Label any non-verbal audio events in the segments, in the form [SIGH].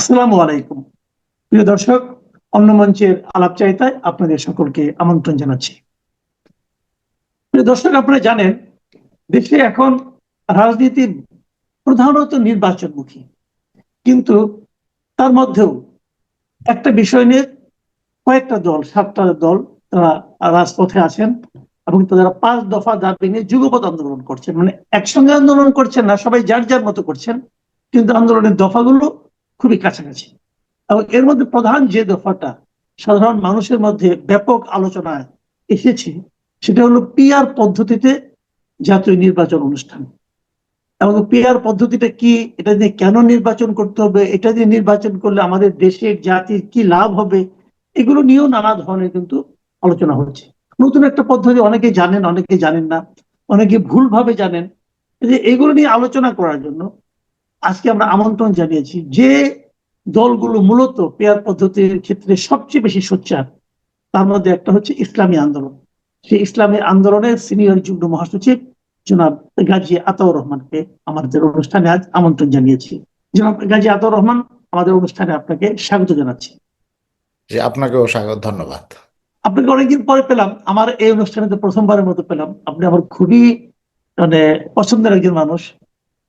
আসসালামু আলাইকুম। প্রিয় দর্শক, অন্য মঞ্চের আলাপ চাইতায় আপনাদের সকলকে আমন্ত্রণ জানাচ্ছি। প্রিয় দর্শক, আপনারা জানেন, দেশে এখন রাজনীতি প্রধানত নির্বাচনমুখী। কিন্তু তার মধ্যেও একটা বিষয় নিয়ে কয়েকটা দল, সাতটা দল তারা রাজপথে আছেন এবং তারা পাঁচ দফা দাবি নিয়ে যুগপৎ আন্দোলন করছেন। মানে একসঙ্গে আন্দোলন করছেন না, সবাই যার যার মতো করছেন, কিন্তু আন্দোলনের দফাগুলো খুবই কাছাকাছি। এবং এর মধ্যে প্রধান যে দফাটা সাধারণ মানুষের মধ্যে ব্যাপক আলোচনায় এসেছে, সেটা হলো পিআর পদ্ধতিতে জাতীয় নির্বাচন অনুষ্ঠান। এবং পিআর পদ্ধতিটা কি, এটা দিয়ে কেন নির্বাচন করতে হবে, এটা দিয়ে নির্বাচন করলে আমাদের দেশের জাতির কি লাভ হবে, এগুলো নিয়েও নানা ধরনের কিন্তু আলোচনা হচ্ছে। নতুন একটা পদ্ধতি অনেকে জানেন অনেকে জানেন না, অনেকে ভুলভাবে জানেন। যে এগুলো নিয়ে আলোচনা করার জন্য আজকে আমরা আমন্ত্রণ জানিয়েছি যে দলগুলো মূলত পেয়ার পদ্ধতির ক্ষেত্রে সবচেয়ে বেশি সোচ্চার তার মধ্যে একটা হচ্ছে ইসলামী আন্দোলন। সেই ইসলামী আন্দোলনের সিনিয়র যুগ্ম মহাসচিব জনাব গাজী আতাউর রহমানকে আমাদের অনুষ্ঠানে আজ আমন্ত্রণ জানিয়েছি। জনাব গাজী আতাউর রহমান আমাদের অনুষ্ঠানে আপনাকে স্বাগত জানাচ্ছি। জি আপনাকেও স্বাগত ধন্যবাদ। আপনাকে অনেকদিন পরে পেলাম আমার এই অনুষ্ঠানে তো প্রথমবারের মতো পেলাম। আপনি আমার খুবই মানে পছন্দের একজন মানুষ।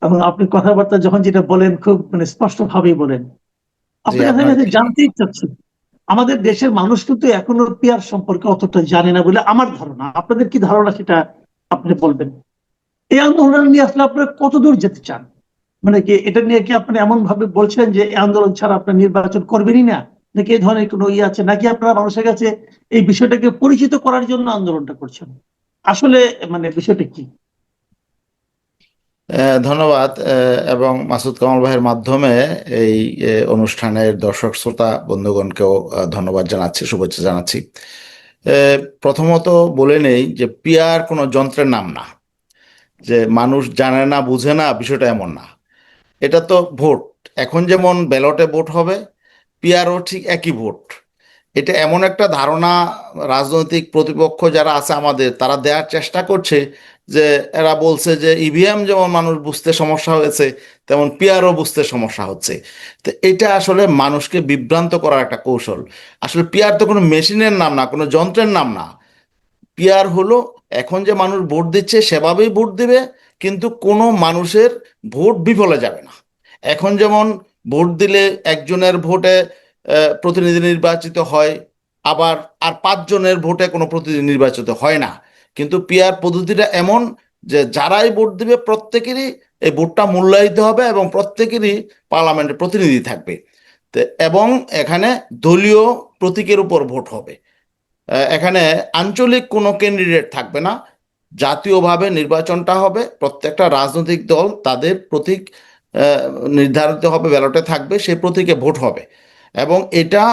এবং আপনি কথাবার্তা যখন যেটা বলেন খুব মানে স্পষ্ট ভাবেই বলেন আপনার কাছে আপনার- কাছে জানতে ইচ্ছা আমাদের দেশের মানুষ কিন্তু এখনও পিয়ার সম্পর্কে অতটা জানে না বলে আমার ধারণা। আপনাদের কি ধারণা সেটা আপনি বলবেন? এই আন্দোলন নিয়ে আসলে আপনারা কতদূর যেতে চান? মানে কি এটা নিয়ে কি আপনি এমন ভাবে বলছেন যে এই আন্দোলন ছাড়া আপনি নির্বাচন করবেনই না? নাকি এই ধরনের কোনো ইয়ে আছে? নাকি আপনারা মানুষের কাছে এই বিষয়টাকে পরিচিত করার জন্য আন্দোলনটা করছেন? আসলে মানে বিষয়টা কি? ধন্যবাদ এবং মাসুদ কামাল ভাইয়ের মাধ্যমে এই অনুষ্ঠানের দর্শক শ্রোতা বন্ধুগণকেও ধন্যবাদ জানাচ্ছি, শুভেচ্ছা জানাচ্ছি। প্রথমত বলে নেই যে পিয়ার কোনো যন্ত্রের নাম না, যে মানুষ জানে না, বুঝে না, বিষয়টা এমন না। এটা তো ভোট, এখন যেমন ব্যালটে ভোট হবে পিয়ারও ঠিক একই ভোট। এটা এমন একটা ধারণা, রাজনৈতিক প্রতিপক্ষ যারা আছে আমাদের, তারা দেওয়ার চেষ্টা করছে যে এরা বলছে যে ইভিএম যেমন মানুষ বুঝতে সমস্যা হয়েছে, তেমন পিয়ারও বুঝতে সমস্যা হচ্ছে। তো এটা আসলে মানুষকে বিভ্রান্ত করার একটা কৌশল। আসলে পিয়ার তো কোনো মেশিনের নাম না, কোনো যন্ত্রের নাম না। পিয়ার হলো এখন যে মানুষ ভোট দিচ্ছে সেভাবেই ভোট দিবে, কিন্তু কোনো মানুষের ভোট বিফলে যাবে না। এখন যেমন ভোট দিলে একজনের ভোটে প্রতিনিধি নির্বাচিত হয়, আবার আর পাঁচজনের ভোটে কোনো প্রতিনিধি নির্বাচিত হয় না। কিন্তু পিয়ার পদ্ধতিটা এমন যে যারাই ভোট দিবে প্রত্যেকেরই এই ভোটটা মূল্যায়িত হবে এবং প্রত্যেকেরই পার্লামেন্টের প্রতিনিধি থাকবে। এবং এখানে দলীয় প্রতীকের উপর ভোট হবে। এখানে আঞ্চলিক কোনো ক্যান্ডিডেট থাকবে না। জাতীয়ভাবে নির্বাচনটা হবে, প্রত্যেকটা রাজনৈতিক দল তাদের প্রতীক নির্ধারিত হবে, ব্যালটে থাকবে, সেই প্রতীকে ভোট হবে। এবং এটা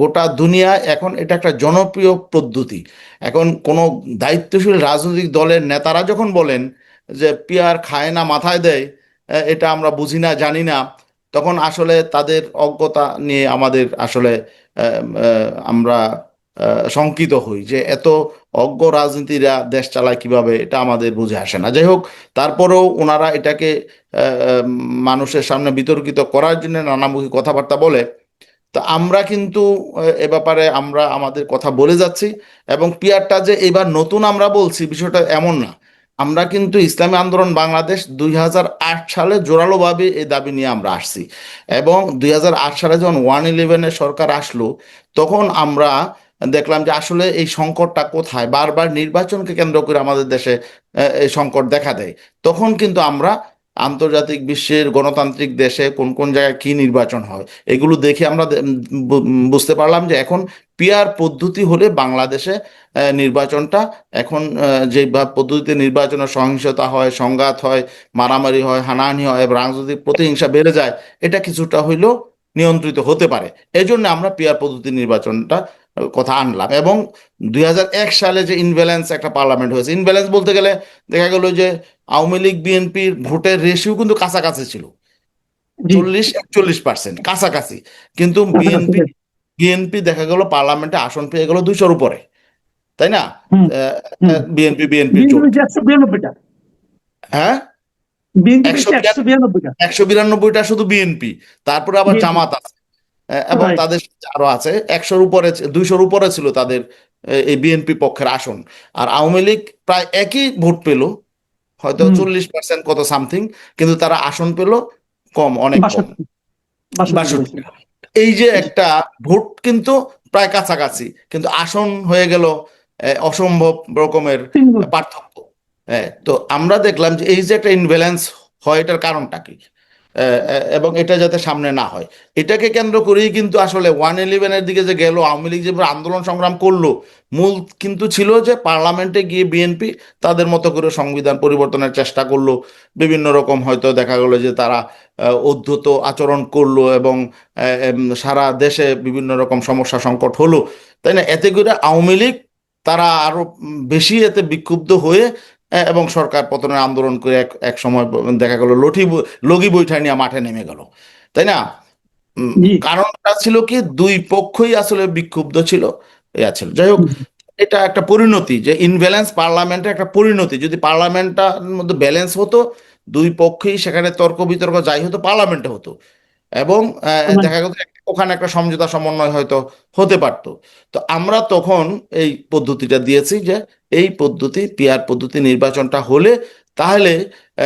গোটা দুনিয়ায় এখন এটা একটা জনপ্রিয় পদ্ধতি। এখন কোনো দায়িত্বশীল রাজনৈতিক দলের নেতারা যখন বলেন যে পিয়ার খায় না, মাথায় দেয় এটা আমরা বুঝি না, জানি না, তখন আসলে তাদের অজ্ঞতা নিয়ে আমাদের আসলে আমরা শঙ্কিত হই যে এত অজ্ঞ রাজনীতিরা দেশ চালায় কীভাবে, এটা আমাদের বুঝে আসে না। যাই হোক, তারপরেও ওনারা এটাকে মানুষের সামনে বিতর্কিত করার জন্য নানামুখী কথাবার্তা বলে তো আমরা কিন্তু, এ ব্যাপারে আমরা আমাদের কথা বলে যাচ্ছি এবং পিয়ারটা যে এবার নতুন আমরা বলছি বিষয়টা এমন না। আমরা কিন্তু ইসলামী আন্দোলন বাংলাদেশ দুই হাজার আট সালে জোরালোভাবে এই দাবি নিয়ে আমরা আসছি এবং দুই হাজার আট সালে যখন ওয়ান ইলেভেনের সরকার আসলো, তখন আমরা দেখলাম যে আসলে এই সংকটটা কোথায়? বারবার নির্বাচনকে কেন্দ্র করে আমাদের দেশে এই সংকট দেখা দেয়। তখন কিন্তু আমরা আন্তর্জাতিক বিশ্বের গণতান্ত্রিক দেশে কোন কোন জায়গায় কি নির্বাচন হয়, এগুলো দেখে আমরা বুঝতে পারলাম যে এখন পিয়ার পদ্ধতি হলে বাংলাদেশে নির্বাচনটা এখন যে পদ্ধতিতে নির্বাচনের সহিংসতা হয়, সংঘাত হয়, মারামারি হয়, হানাহানি হয়, রাজনৈতিক প্রতিহিংসা বেড়ে যায়, এটা কিছুটা হইলেও নিয়ন্ত্রিত হতে পারে। এই জন্য আমরা পিয়ার পদ্ধতি নির্বাচনটা কথা আনলাম। এবং দুই হাজার এক সালে যে ইনব্যালেন্স একটা পার্লামেন্ট হয়েছে ইনব্যালেন্স বলতে গেলে দেখা গেল যে আওয়ামী লীগ বিএনপির ভোটের রেশিও কিন্তু কাছাকাছি ছিল। চল্লিশ একচল্লিশ পার্সেন্ট কাছাকাছি। কিন্তু বিএনপি বিএনপি দেখা গেল পার্লামেন্টে আসন পেয়ে গেল দুইশোর উপরে। তাই না। বিএনপি বিএনপি হ্যাঁ? একশো বিরানব্বইটা। শুধু বিএনপি। তারপরে আবার জামাত আছে। এবং তাদের সাথে আরও আছে। একশোর উপরে দুইশোর উপরে ছিল তাদের এই বিএনপি পক্ষের আসন। আর আওয়ামী লীগ প্রায় একই ভোট পেল হয়তো চল্লিশ পার্সেন্ট কত সামথিং কিন্তু তারা আসন পেল কম অনেক কম। বাষট্টি এই যে একটা ভোট কিন্তু প্রায় কাছাকাছি কিন্তু আসন হয়ে গেল অসম্ভব রকমের পার্থক্য। হ্যাঁ তো আমরা দেখলাম যে এই যে একটা ইনব্যালেন্স হয় এটার কারণটা কি? এবং এটা যাতে সামনে না হয়। এটাকে কেন্দ্র করেই কিন্তু আসলে ওয়ান ইলেভেনের দিকে যে গেল আওয়ামী লীগ যে আন্দোলন সংগ্রাম করল মূল কিন্তু ছিল যে পার্লামেন্টে গিয়ে বিএনপি তাদের মতো করে সংবিধান পরিবর্তনের চেষ্টা করল। বিভিন্ন রকম হয়তো দেখা গেলো যে তারা উদ্ধত আচরণ করল এবং সারা দেশে বিভিন্ন রকম সমস্যা সংকট হলো। তাই না? এতে করে আওয়ামী লীগ তারা আরও উম, বেশি এতে বিক্ষুব্ধ হয়ে এবং সরকার পতনের আন্দোলন করে এক এক সময় দেখা গেল লঠি লগি বৈঠা নিয়ে মাঠে নেমে গেল। তাই না। কারণটা ছিল কি? দুই পক্ষই আসলে বিক্ষুব্ধ ছিল ইয়া ছিল। যাই হোক এটা একটা পরিণতি যে ইনব্যালেন্স পার্লামেন্টের একটা পরিণতি। যদি পার্লামেন্টটার মধ্যে ব্যালেন্স হতো দুই পক্ষেই সেখানে তর্ক বিতর্ক যাই হতো পার্লামেন্টে হতো। এবং দেখা গেল ওখানে একটা সমঝোতা সমন্বয় হয়তো হতে পারতো। তো আমরা তখন এই পদ্ধতিটা দিয়েছি যে এই পদ্ধতি পিয়ার পদ্ধতি নির্বাচনটা হলে তাহলে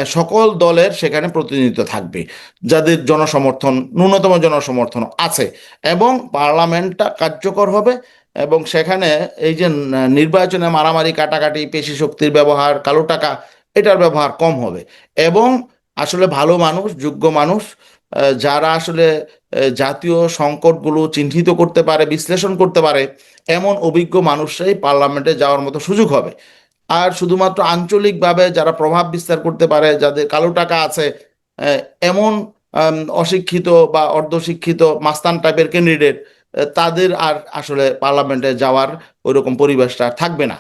সকল দলের সেখানে প্রতিনিধিত্ব থাকবে। যাদের জনসমর্থন ন্যূনতম জনসমর্থন আছে। এবং পার্লামেন্টটা কার্যকর হবে এবং সেখানে এই যে নির্বাচনে মারামারি কাটাকাটি পেশি শক্তির ব্যবহার কালো টাকা এটার ব্যবহার কম হবে। এবং আসলে ভালো মানুষ যোগ্য মানুষ যারা আসলে জাতীয় সংকটগুলো চিহ্নিত করতে পারে, বিশ্লেষণ করতে পারে, এমন অভিজ্ঞ মানুষরাই পার্লামেন্টে যাওয়ার মতো সুযোগ হবে। আর শুধুমাত্র আঞ্চলিকভাবে যারা প্রভাব বিস্তার করতে পারে, যাদের কালো টাকা আছে এমন অশিক্ষিত বা অর্ধশিক্ষিত মাস্তান টাইপের ক্যান্ডিডেট তাদের আর আসলে পার্লামেন্টে যাওয়ার ওইরকম পরিবেশটা থাকবে না।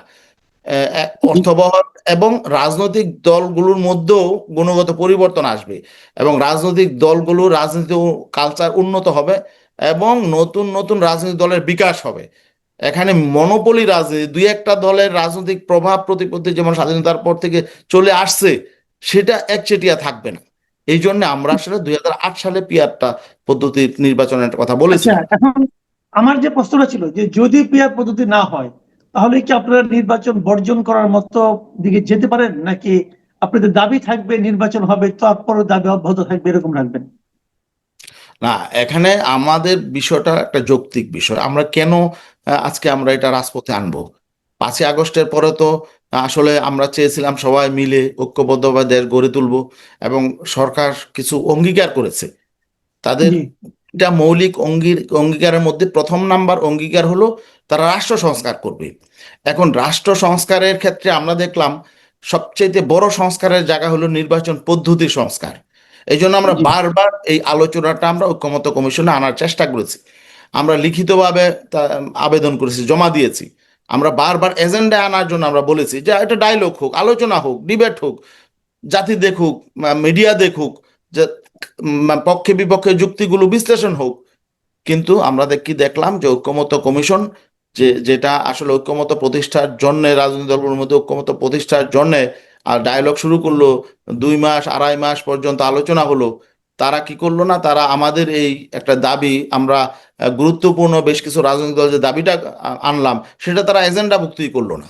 অর্থবহ এবং রাজনৈতিক দলগুলোর মধ্যেও গুণগত পরিবর্তন আসবে এবং রাজনৈতিক দলগুলো রাজনীতি কালচার উন্নত হবে এবং নতুন নতুন রাজনৈতিক দলের বিকাশ হবে। এখানে মনোপলি রাজনীতি, দুই একটা দলের রাজনৈতিক প্রভাব প্রতিপত্তি যেমন স্বাধীনতার পর থেকে চলে আসছে, সেটা একচেটিয়া থাকবে না। এই জন্য আমরা আসলে দুই হাজার আট সালে পিয়ারটা পদ্ধতি নির্বাচনের কথা বলেছি। আচ্ছা এখন আমার যে প্রশ্নটা ছিল যে যদি পিয়ার পদ্ধতি না হয় তাহলে কি আপনারা নির্বাচন বর্জন করার মতো দিকে যেতে পারেন? নাকি আপনাদের দাবি থাকবে নির্বাচন হবে তারপরে দাবি অব্যাহত থাকবে এরকম রাখবেন? না এখানে আমাদের বিষয়টা একটা যৌক্তিক বিষয়। আমরা কেন আজকে আমরা এটা রাজপথে আনব? পাঁচই আগস্টের পরে তো আসলে আমরা চেয়েছিলাম সবাই মিলে ঐক্যবদ্ধভাবে দেশ গড়ে তুলবো এবং সরকার কিছু অঙ্গীকার করেছে। তাদের এটা মৌলিক অঙ্গীর অঙ্গীকারের মধ্যে প্রথম নাম্বার অঙ্গীকার হলো তারা রাষ্ট্র সংস্কার করবে। এখন রাষ্ট্র সংস্কারের ক্ষেত্রে আমরা দেখলাম সবচেয়ে বড় সংস্কারের জায়গা হলো নির্বাচন পদ্ধতি সংস্কার। এই জন্য আমরা বারবার এই আলোচনাটা আমরা ঐক্যমত কমিশনে আনার চেষ্টা করেছি। আমরা লিখিতভাবে আবেদন করেছি জমা দিয়েছি। আমরা বারবার এজেন্ডা আনার জন্য আমরা বলেছি যে এটা ডায়লগ হোক আলোচনা হোক ডিবেট হোক জাতি দেখুক মিডিয়া দেখুক যে পক্ষে বিপক্ষে যুক্তিগুলো বিশ্লেষণ হোক। কিন্তু আমরা দেখ- কি দেখলাম যে ঐক্যমত কমিশন যে যেটা আসলে ঐক্যমত প্রতিষ্ঠার জন্য রাজনৈতিক দলগুলোর মধ্যে ঐক্যমত প্রতিষ্ঠার জন্য আর ডায়লগ শুরু করল দুই মাস আড়াই মাস পর্যন্ত আলোচনা হলো তারা কি করল না? তারা আমাদের এই একটা দাবি আমরা গুরুত্বপূর্ণ বেশ কিছু রাজনৈতিক দল যে দাবিটা আনলাম সেটা তারা এজেন্ডা মুক্তি করল না।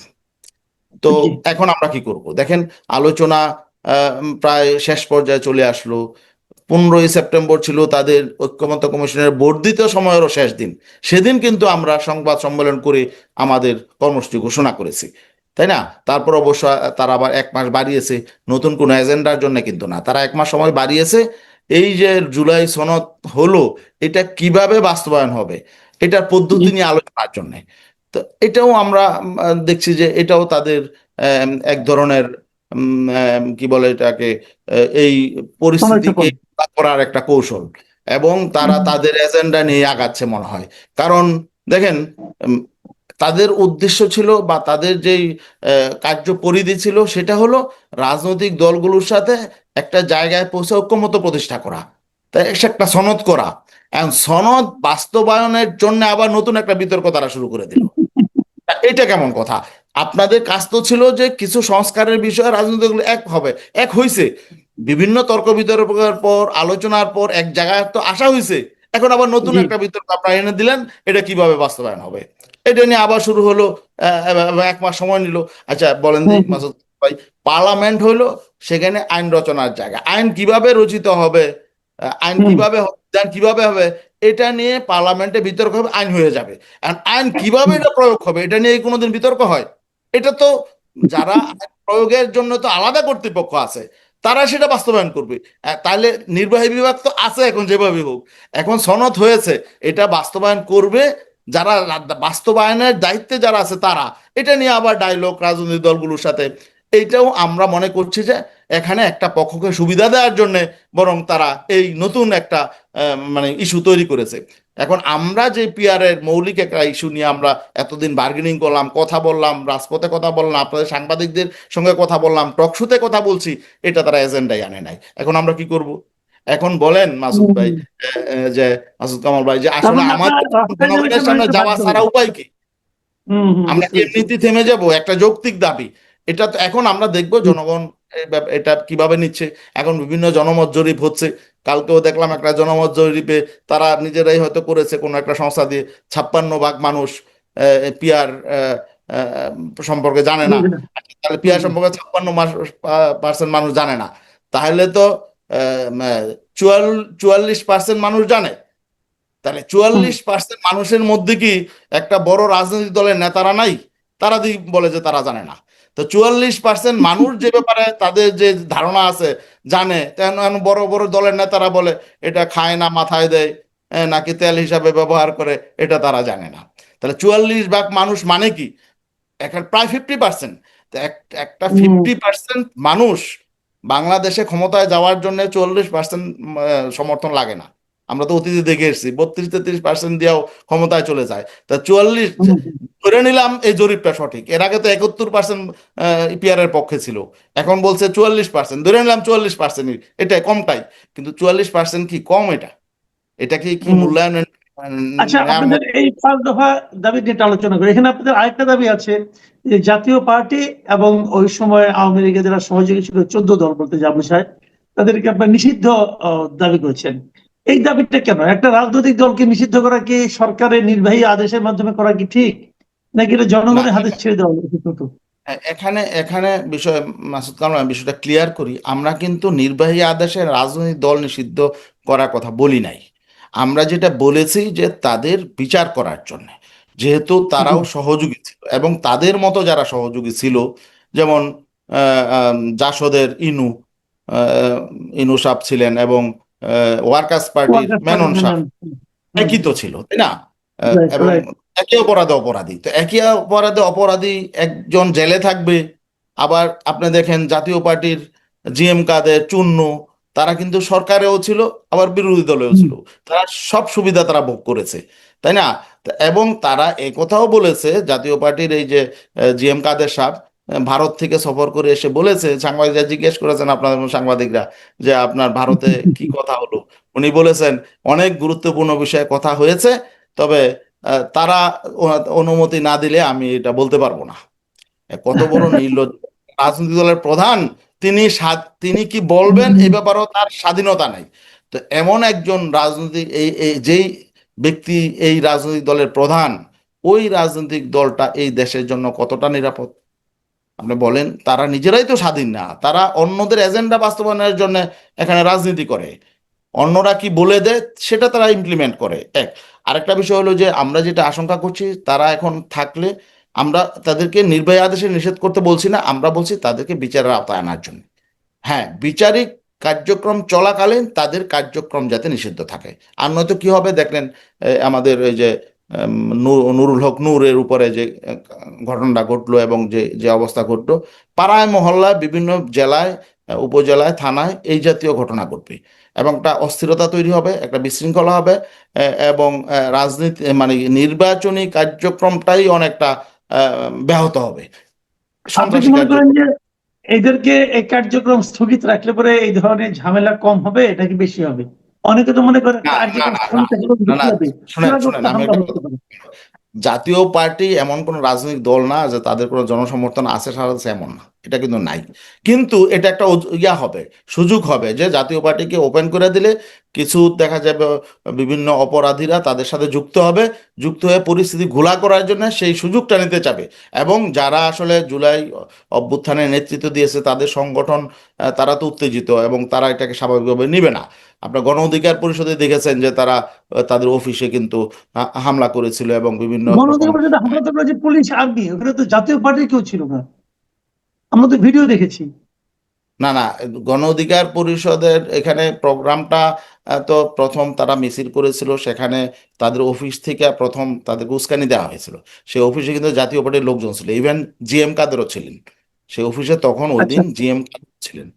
তো এখন আমরা কি করব? দেখেন আলোচনা আহ, প্রায় শেষ পর্যায়ে চলে আসলো। পনেরোই সেপ্টেম্বর ছিল তাদের ঐক্যমত্য কমিশনের বর্ধিত সময়েরও শেষ দিন। সেদিন কিন্তু আমরা সংবাদ সম্মেলন করে আমাদের কর্মসূচি ঘোষণা করেছি। তাই না? তারপর অবশ্য তারা আবার এক মাস বাড়িয়েছে। নতুন কোনো এজেন্ডার জন্য কিন্তু না। তারা এক মাস সময় বাড়িয়েছে। এই যে জুলাই সনদ হলো, এটা কীভাবে বাস্তবায়ন হবে? এটার পদ্ধতি নিয়ে আলোচনার জন্য। তো এটাও আমরা দেখছি যে এটাও তাদের এক ধরনের কি বলে এটাকে এই পরিস্থিতিকে করার একটা কৌশল। এবং তারা তাদের এজেন্ডা নিয়ে আগাচ্ছে মনে হয়। কারণ দেখেন তাদের উদ্দেশ্য ছিল বা তাদের যেই কার্য পরিধি ছিল সেটা হলো রাজনৈতিক দলগুলোর সাথে একটা জায়গায় পৌঁছে ঐক্যমত প্রতিষ্ঠা করা। তাই একটা সনদ করা। এখন সনদ বাস্তবায়নের জন্য আবার নতুন একটা বিতর্ক তারা শুরু করে দিল। এটা কেমন কথা? আপনাদের কাজ তো ছিল যে কিছু সংস্কারের বিষয়ে রাজনৈতিক এক হবে এক হয়েছে বিভিন্ন তর্ক বিতর্কের পর আলোচনার পর এক জায়গায় তো আসা হয়েছে এখন আবার নতুন একটা বিতর্ক আপনারা এনে দিলেন এটা কীভাবে বাস্তবায়ন হবে? এটা নিয়ে আবার শুরু হলো এক মাস সময় নিল। আচ্ছা বলেন। মাসুদ ভাই পার্লামেন্ট হইল সেখানে আইন রচনার জায়গা। আইন কীভাবে রচিত হবে? আইন কীভাবে কীভাবে হবে? এটা নিয়ে পার্লামেন্টে বিতর্ক হবে আইন হয়ে যাবে। আইন কীভাবে এটা প্রয়োগ হবে এটা নিয়ে কোনোদিন বিতর্ক হয়? এটা তো যারা প্রয়োগের জন্য তো আলাদা কর্তৃপক্ষ আছে, তারা সেটা বাস্তবায়ন করবে। তাহলে নির্বাহী বিভাগ তো আছে এখন যেভাবে হোক। এখন সনদ হয়েছে, এটা বাস্তবায়ন করবে, যারা বাস্তবায়নের দায়িত্বে যারা আছে তারা। এটা নিয়ে আবার ডায়লগ রাজনৈতিক দলগুলোর সাথে। এইটাও আমরা মনে করছি যে, এখানে একটা পক্ষকে সুবিধা দেওয়ার জন্য বরং তারা এই নতুন একটা মানে ইস্যু তৈরি করেছে। এখন আমরা যে পিআর এর মৌলিক একটা ইস্যু নিয়ে আমরা এতদিন বার্গেনিং করলাম কথা বললাম রাজপথে কথা বললাম আপনাদের সাংবাদিকদের সঙ্গে কথা বললাম টকশুতে কথা বলছি এটা তারা এজেন্ডায় আনে নাই। এখন আমরা কি করব? এখন বলেন মাসুদ ভাই যে মাসুদ কামাল ভাই যে আসলে আমাদের সামনে যাওয়া ছাড়া উপায় কি? আমরা এমনিতে থেমে যাব? একটা যৌক্তিক দাবি। এটা তো এখন আমরা দেখব জনগণ এটা কীভাবে নিচ্ছে? এখন বিভিন্ন জনমত জরিপ হচ্ছে। কালকেও দেখলাম একটা জনমত জরিপে তারা নিজেরাই হয়তো করেছে কোনো একটা সংস্থা দিয়ে। ছাপ্পান্ন ভাগ মানুষ পিয়ার সম্পর্কে জানে না। তাহলে পিয়ার সম্পর্কে ছাপ্পান্ন পার্সেন্ট মানুষ জানে না। তাহলে তো চুয়াল্লিশ পার্সেন্ট মানুষ জানে। তাহলে চুয়াল্লিশ পার্সেন্ট মানুষের মধ্যে কি একটা বড় রাজনৈতিক দলের নেতারা নাই? তারা দি বলে যে তারা জানে না। তো চুয়াল্লিশ পার্সেন্ট মানুষ যে ব্যাপারে তাদের যে ধারণা আছে জানে তেমন বড় বড় দলের নেতারা বলে এটা খায় না মাথায় দেয় নাকি তেল হিসাবে ব্যবহার করে এটা তারা জানে না। তাহলে চুয়াল্লিশ ভাগ মানুষ মানে কি? এখন প্রায় ফিফটি পার্সেন্ট একটা ফিফটি পার্সেন্ট মানুষ বাংলাদেশে ক্ষমতায় যাওয়ার জন্য চল্লিশ পার্সেন্ট সমর্থন লাগে না। আমরা তো অতীতে দেখে এসেছি বত্রিশ তেত্রিশ পার্সেন্ট দিয়েও ক্ষমতায় চলে যায়। তা চুয়াল্লিশ ধরে নিলাম এই জরিপটা সঠিক। এর আগে তো একাত্তর পার্সেন্ট ইপিআর এর পক্ষে ছিল। এখন বলছে চুয়াল্লিশ পার্সেন্ট ধরে নিলাম চুয়াল্লিশ পার্সেন্ট এটাই কমটাই কিন্তু চুয়াল্লিশ পার্সেন্ট কি কম এটা? এটা কি কি হুম। মূল্যায়নের আচ্ছা আপনাদের এই পাঁচ দফা দাবি নিয়ে আলোচনা করি। এখানে আপনাদের আরেকটা দাবি আছে যে জাতীয় পার্টি এবং ওই সময় আওয়ামী লীগের যারা সহযোগী ছিল চোদ্দ দল বলতে যা বোঝায় তাদেরকে আপনার নিষিদ্ধ দাবি করেছেন। এই দাবিটা কেন? একটা রাজনৈতিক দলকে নিষিদ্ধ করা কি সরকারের নির্বাহী আদেশের মাধ্যমে করা কি ঠিক? নাকি এটা জনগণের হাতে ছেড়ে দেওয়া উচিত? এখানে এখানে বিষয় মাসুদ আমি বিষয়টা ক্লিয়ার করি। আমরা কিন্তু নির্বাহী আদেশে রাজনৈতিক দল নিষিদ্ধ করার কথা বলি নাই। আমরা যেটা বলেছি যে তাদের বিচার করার জন্য। যেহেতু তারাও সহযোগী ছিল এবং তাদের মতো যারা সহযোগী ছিল যেমন জাসদের ইনু আহ, ইনু সাহ ছিলেন এবং ওয়ার্কার্স পার্টির মেনন পার্টি মেনন। একই তো ছিল তাই না? এবং একই অপরাধে অপরাধী। তো একই অপরাধে অপরাধী একজন জেলে থাকবে। আবার আপনি দেখেন জাতীয় পার্টির জিএম কাদের চূন্য তারা কিন্তু সরকারেও ছিল আবার বিরোধী দলেও ছিল। তারা সব সুবিধা তারা ভোগ করেছে তাই না? এবং তারা একথাও বলেছে জাতীয় পার্টির এই যে জিএম কাদের সাহেব ভারত থেকে সফর করে এসে বলেছে সাংবাদিকরা জিজ্ঞেস করেছেন আপনাদের সাংবাদিকরা যে আপনার ভারতে কি [LAUGHS] কথা হলো। উনি বলেছেন অনেক গুরুত্বপূর্ণ বিষয়ে কথা হয়েছে তবে তারা অনুমতি না দিলে আমি এটা বলতে পারব না। কত বড় [LAUGHS] নির্লজ্জ। রাজনৈতিক দলের প্রধান তিনি তিনি কি বলবেন এই ব্যাপারেও তার স্বাধীনতা নাই। তো এমন একজন রাজনৈতিক এই এই যেই ব্যক্তি এই রাজনৈতিক দলের প্রধান ওই রাজনৈতিক দলটা এই দেশের জন্য কতটা নিরাপদ? আপনি বলেন, তারা নিজেরাই তো স্বাধীন না। তারা অন্যদের এজেন্ডা বাস্তবায়নের জন্য এখানে রাজনীতি করে। অন্যরা কি বলে দেয়, সেটা তারা ইমপ্লিমেন্ট করে। এক, আরেকটা বিষয় হলো যে, আমরা যেটা আশঙ্কা করছি, তারা এখন থাকলে আমরা তাদেরকে নির্বাহী আদেশে নিষেধ করতে বলছি না, আমরা বলছি তাদেরকে বিচারের আওতায় আনার জন্য। হ্যাঁ বিচারিক কার্যক্রম চলাকালীন তাদের কার্যক্রম যাতে নিষিদ্ধ থাকে। আর নয়তো কি হবে, দেখলেন আমাদের ওই যে নুরুল হক নূরের উপরে যে ঘটনাটা ঘটলো এবং যে যে অবস্থা ঘটলো পাড়ায় মহল্লায় বিভিন্ন জেলায় উপজেলায় থানায় এই জাতীয় ঘটনা ঘটবে। এবং একটা অস্থিরতা তৈরি হবে একটা বিশৃঙ্খলা হবে এবং রাজনীতি মানে নির্বাচনী কার্যক্রমটাই অনেকটা আহ, ব্যাহত হবে। এদেরকে এই কার্যক্রম স্থগিত রাখলে পরে এই ধরনের ঝামেলা কম হবে এটা কি বেশি হবে? অনেকে তো মনে করে। জাতীয় পার্টি এমন কোন রাজনৈতিক দল না যে তাদের কোনো জনসমর্থন আছে সারা দেশে এমন না এটা কিন্তু নাই। কিন্তু এটা একটা ইয়া হবে সুযোগ হবে যে জাতীয় পার্টিকে ওপেন করে দিলে কিছু দেখা যাবে বিভিন্ন অপরাধীরা তাদের সাথে যুক্ত হবে যুক্ত হয়ে পরিস্থিতি ঘোলা করার জন্য সেই সুযোগটা নিতে চাবে। এবং যারা আসলে জুলাই অভ্যুত্থানে নেতৃত্ব দিয়েছে তাদের সংগঠন তারা তো উত্তেজিত এবং তারা এটাকে স্বাভাবিকভাবে নিবে না। আপনার গণ অধিকার পরিষদে দেখেছেন যে তারা তাদের অফিসে কিন্তু হামলা করেছিল এবং বিভিন্ন পুলিশ আর্মি ওখানে তো জাতীয় পার্টির কেউ ছিল না। আমরা তো ভিডিও দেখেছি। না না গণ অধিকার পরিষদের এখানে প্রোগ্রামটা তো প্রথম তারা মিছিল করেছিল সেখানে তাদের অফিস থেকে প্রথম তাদেরকে উস্কানি দেওয়া হয়েছিল। সেই অফিসে কিন্তু জাতীয় পার্টির লোকজন ছিল ইভেন জিএম কাদেরও ছিলেন। সেই অফিসে তখন ওই দিন জিএম ছিলেন।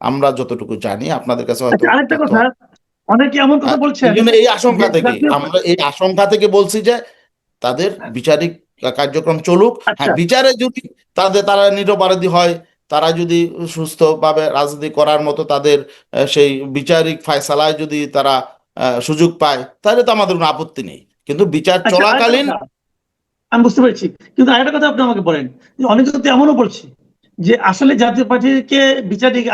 আমরা যতটুকু জানি আপনাদের কাছে হয়তো আচ্ছা আরেকটা কথা অনেকে এমন কথা আর বলছেন এই আশঙ্কা থেকে আমরা এই আশঙ্কা থেকে বলছি যে তাদের বিচারিক কার্যক্রম চলুক। আচ্ছা। হ্যাঁ বিচারে যদি তাদের তারা নিরপরাধী হয় তারা যদি সুস্থভাবে রাজনীতি করার মতো তাদের সেই বিচারিক ফায়সালায় যদি তারা সুযোগ পায় তাহলে তো আমাদের কোনো আপত্তি নেই। কিন্তু বিচার আচ্ছা, চলাকালীন আমি বুঝতে পেরেছি। কিন্তু আরেকটা কথা আপনি আমাকে বলেন অনেকে তো এমনও বলছে যে আসলে জাতীয় পার্টিকে বিচারিক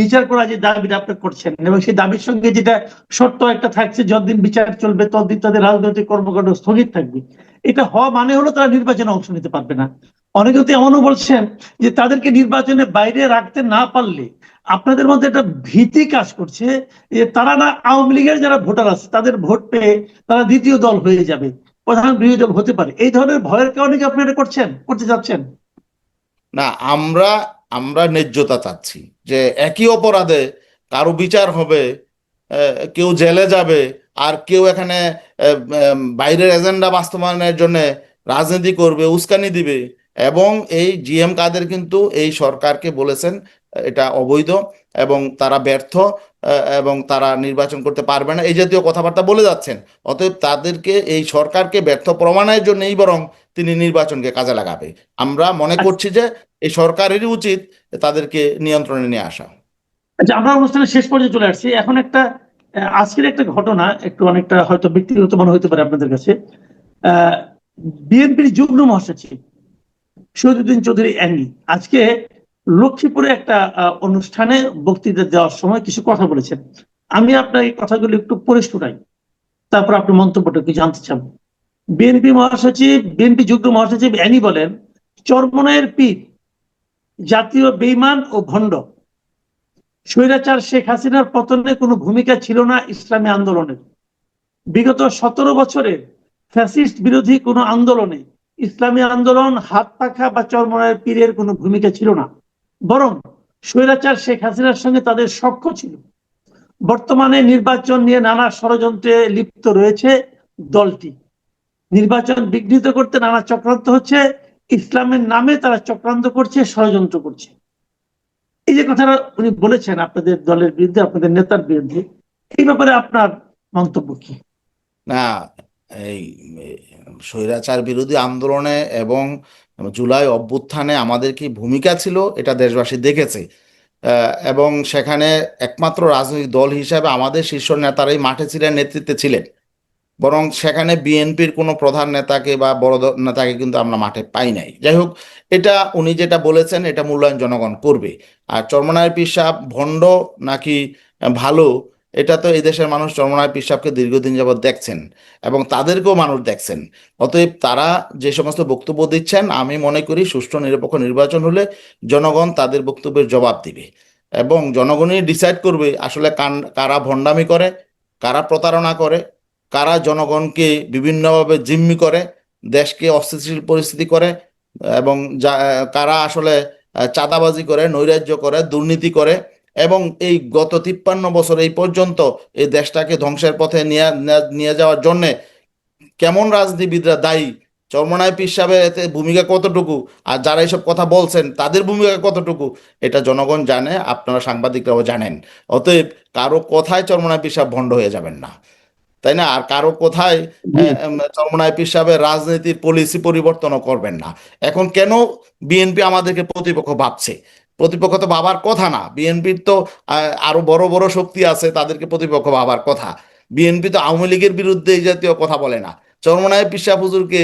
বিচার করা যে দাবিটা আপনি করছেন এবং সেই দাবির সঙ্গে যেটা শর্ত একটা থাকছে, যতদিন বিচার চলবে, ততদিন তাদের রাজনৈতিক কর্মকাণ্ড স্থগিত থাকবে। এটা হওয়া মানে হলো তারা নির্বাচনে অংশ নিতে পারবে না। অনেকে তো এমনও বলছেন যে তাদেরকে নির্বাচনে বাইরে রাখতে না পারলে আপনাদের মধ্যে একটা ভীতি কাজ করছে যে তারা না আওয়ামী লীগের যারা ভোটার আছে, তাদের ভোট পেয়ে তারা দ্বিতীয় দল হয়ে যাবে, প্রধান বিরোধী দল হতে পারে। এই ধরনের ভয়ের কারণে কি আপনি এটা করছেন, করতে যাচ্ছেন না, আমরা আমরা ন্যায্যতা চাচ্ছি। যে একই অপরাধে কারও বিচার হবে কেউ জেলে যাবে, আর কেউ এখানে বাইরের এজেন্ডা বাস্তবায়নের জন্য রাজনীতি করবে, উস্কানি দিবে। এবং এই জিএম কাদের কিন্তু এই সরকারকে বলেছেন এটা অবৈধ এবং তারা ব্যর্থ এবং তারা নির্বাচন করতে পারবে না। এই জাতীয় কথাবার্তা বলে যাচ্ছেন। অতএব তাদেরকে, এই সরকারকে ব্যর্থ প্রমাণের জন্যই বরং তিনি নির্বাচনকে কাজে লাগাবে। আমরা মনে করছি যে এই সরকারেরই উচিত তাদেরকে নিয়ন্ত্রণে নিয়ে আসা। আচ্ছা আমরা অনুষ্ঠানের শেষ পর্যায়ে চলে আসছি। এখন একটা আজকের একটা ঘটনা একটু অনেকটা হয়তো ব্যক্তিগত মনে হতে পারে আপনাদের কাছে। বিএনপির যুগ্ম মহাসচিব শহীদুদ্দিন চৌধুরী অ্যানি আজকে লক্ষ্মীপুরে একটা অনুষ্ঠানে বক্তৃতা দেওয়ার সময় কিছু কথা বলেছেন। আমি আপনার এই কথাগুলো একটু পড়ে শোনাই। তারপর আপনার মন্তব্যটা কি জানতে চান। বিএনপি মহাসচিব, বিএনপি যুগ্ম মহাসচিব অ্যানি বলেন, চরমনায়ের পীর, জাতীয় বেইমান ও ভণ্ড। স্বৈরাচার শেখ হাসিনার পতনে কোনো ভূমিকা ছিল না ইসলামী আন্দোলনের। বিগত সতেরো বছরের ফ্যাসিস্ট বিরোধী কোনো আন্দোলনে ইসলামী আন্দোলন হাত পাখা বা চরমনায়ের পীরের কোনো ভূমিকা ছিল না। বরং স্বৈরাচার শেখ হাসিনার সঙ্গে তাদের সখ্য ছিল। বর্তমানে নির্বাচন নিয়ে নানা ষড়যন্ত্রে লিপ্ত রয়েছে দলটি। নির্বাচন বিঘ্নিত করতে নানা চক্রান্ত হচ্ছে, ইসলামের নামে তারা চক্রান্ত করছে, ষড়যন্ত্র করছে। এই যে কথাটা উনি বলেছেন আপনাদের দলের বিরুদ্ধে, আপনাদের নেতার বিরুদ্ধে, এই ব্যাপারে আপনার মন্তব্য কি? না এই স্বৈরাচার বিরোধী আন্দোলনে এবং জুলাই অভ্যুত্থানে আমাদের কি ভূমিকা ছিল, এটা দেশবাসী দেখেছে। এবং সেখানে একমাত্র রাজনৈতিক দল হিসাবে আমাদের শীর্ষ নেতারাই মাঠে ছিলেন, নেতৃত্বে ছিলেন। বরং সেখানে বিএনপির কোনো প্রধান নেতাকে বা বড় নেতাকে কিন্তু আমরা মাঠে পাই নাই। যাই হোক, এটা উনি যেটা বলেছেন, এটা মূল্যায়ন জনগণ করবে। আর চরমনায় পিসাব ভণ্ড নাকি ভালো এটা তো এই দেশের মানুষ চরমনায় পিসাবকে দীর্ঘদিন যাবৎ দেখছেন এবং তাদেরকেও মানুষ দেখছেন। অতএব তারা যে সমস্ত বক্তব্য দিচ্ছেন, আমি মনে করি সুষ্ঠু, নিরপেক্ষ নির্বাচন হলে জনগণ তাদের বক্তব্যের জবাব দিবে এবং জনগণই ডিসাইড করবে আসলে কারা ভণ্ডামি করে, কারা প্রতারণা করে, কারা জনগণকে বিভিন্নভাবে জিম্মি করে, দেশকে অস্থিতিশীল পরিস্থিতি করে এবং যা কারা আসলে চাঁদাবাজি করে, নৈরাজ্য করে, দুর্নীতি করে এবং এই গত তিপ্পান্ন বছর এই পর্যন্ত এই দেশটাকে ধ্বংসের পথে নিয়ে, নিয়ে- যাওয়ার জন্যে কেমন রাজনীতিবিদরা দায়ী? চরমনায় পীর সাহেবের এতে ভূমিকা কতটুকু? আর যারা এইসব কথা বলছেন, তাদের ভূমিকা কতটুকু? এটা জনগণ জানে, আপনারা সাংবাদিকরাও জানেন। অতএব কারও কথায় চরমনায় পীর সাহেব ভণ্ড হয়ে যাবেন না। তাই না? আর কারও কোথায় চরমনায় সাহেবের রাজনীতির পলিসি পরিবর্তনও করবেন না। এখন কেন বিএনপি আমাদেরকে প্রতিপক্ষ ভাবছে? প্রতিপক্ষ তো ভাবার কথা না। বিএনপির তো আরও বড় বড় শক্তি আছে তাদেরকে প্রতিপক্ষ ভাবার কথা। বিএনপি তো আওয়ামী লীগের বিরুদ্ধে এই জাতীয় কথা বলে না। চরমনায় পিসা হুজুরকে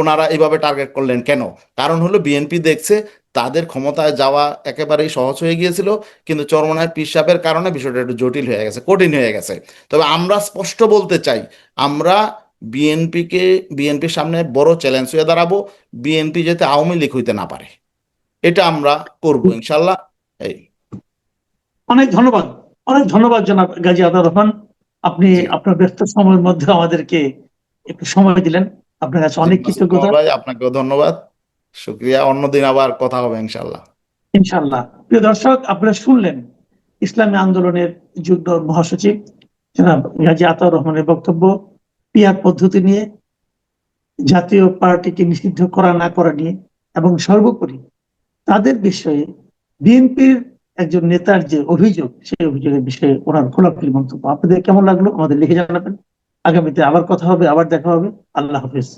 ওনারা এইভাবে টার্গেট করলেন কেন? কারণ হলো বিএনপি দেখছে তাদের ক্ষমতায় যাওয়া একেবারেই সহজ হয়ে গিয়েছিল কিন্তু চরমনায় পিসাবের কারণে বিষয়টা একটু জটিল হয়ে গেছে কঠিন হয়ে গেছে। তবে আমরা স্পষ্ট বলতে চাই আমরা বিএনপিকে বিএনপির সামনে বড় চ্যালেঞ্জ হয়ে দাঁড়াবো বিএনপি যাতে আওয়ামী লীগ হইতে না পারে। এটা আমরা করব ইনশাল্লাহ এই। অনেক ধন্যবাদ অনেক ধন্যবাদ জনাব গাজী আদা রহমান। আপনি আপনার ব্যস্ত সময়ের মধ্যে আমাদেরকে একটু সময় দিলেন। আপনার কাছে অনেক কৃতজ্ঞতা। আপনাকেও ধন্যবাদ। শুক্রিয়া, অন্যদিন আবার কথা হবে ইনশাল্লাহ ইনশাআল্লাহ। প্রিয় দর্শক, আপনারা শুনলেন ইসলামী আন্দোলনের যুগ্ম মহাসচিব জনাব গাজী আতাউর রহমানের বক্তব্য, পিয়ার পদ্ধতি নিয়ে, জাতীয় পার্টিকে নিষিদ্ধ করা, না করা নিয়ে, এবং সর্বোপরি তাদের বিষয়ে বিএনপির একজন নেতার যে অভিযোগ, সেই অভিযোগের বিষয়ে ওনার খোলাখুলি মন্তব্য। আপনাদের কেমন লাগল? আমাদের লিখে জানাবেন। আগামীতে আবার কথা হবে, আবার দেখা হবে। আল্লাহ হাফিজ।